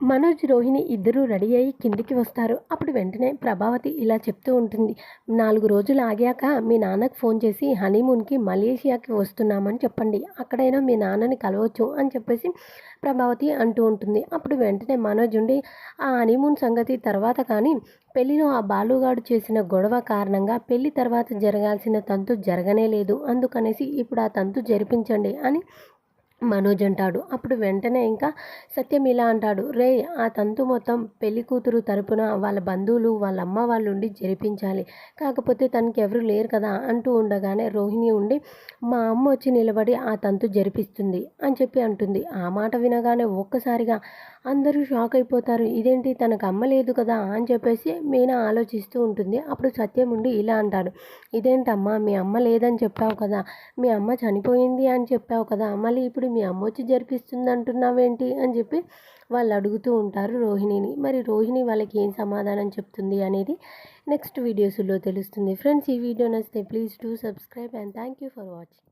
మనోజ్ రోహిణి ఇద్దరూ రెడీ అయ్యి కిందికి వస్తారు. అప్పుడు వెంటనే ప్రభావతి ఇలా చెప్తూ ఉంటుంది. నాలుగు రోజులు ఆగాక మీ నాన్నకు ఫోన్ చేసి హనీమూన్కి మలేషియాకి వస్తున్నామని చెప్పండి. అక్కడైనా మీ నాన్నని కలవచ్చు అని చెప్పేసి ప్రభావతి అంటూ ఉంటుంది. అప్పుడు వెంటనే మనోజ్ ఉండి ఆ హనీమూన్ సంగతి తర్వాత కానీ పెళ్ళిలో ఆ బాలుగాడు చేసిన గొడవ కారణంగా పెళ్ళి తర్వాత జరగాల్సిన తంతు జరగనే లేదు. అందుకనేసి ఇప్పుడు ఆ తంతు జరిపించండి అని మనోజ్ అంటాడు. అప్పుడు వెంటనే ఇంకా సత్యం ఇలా అంటాడు. రే ఆ తంతు మొత్తం పెళ్ళి కూతురు తరపున వాళ్ళ బంధువులు వాళ్ళ అమ్మ వాళ్ళు ఉండి జరిపించాలి కాకపోతే తనకి ఎవరు లేరు కదా అంటూ ఉండగానే రోహిణి ఉండి మా అమ్మ వచ్చి నిలబడి ఆ తంతు జరిపిస్తుంది అని చెప్పి అంటుంది. ఆ మాట వినగానే ఒక్కసారిగా అందరూ షాక్ అయిపోతారు. ఇదేంటి తనకు అమ్మ లేదు కదా అని చెప్పేసి మీనా ఆలోచిస్తూ ఉంటుంది. అప్పుడు సత్యం ఉండి ఇలా అంటాడు. ఇదేంటమ్మా మీ అమ్మ లేదని చెప్పావు కదా మీ అమ్మ చనిపోయింది అని చెప్పావు కదా మళ్ళీ ఇప్పుడు మీ అమ్మ వచ్చి జరిపిస్తుంది అంటున్నావేంటి అని చెప్పి వాళ్ళు అడుగుతూ ఉంటారు రోహిణిని. మరి రోహిణి వాళ్ళకి ఏం సమాధానం చెప్తుంది అనేది నెక్స్ట్ వీడియోస్లో తెలుస్తుంది. ఫ్రెండ్స్ ఈ వీడియో నచ్చితే please do subscribe and thank you for watching.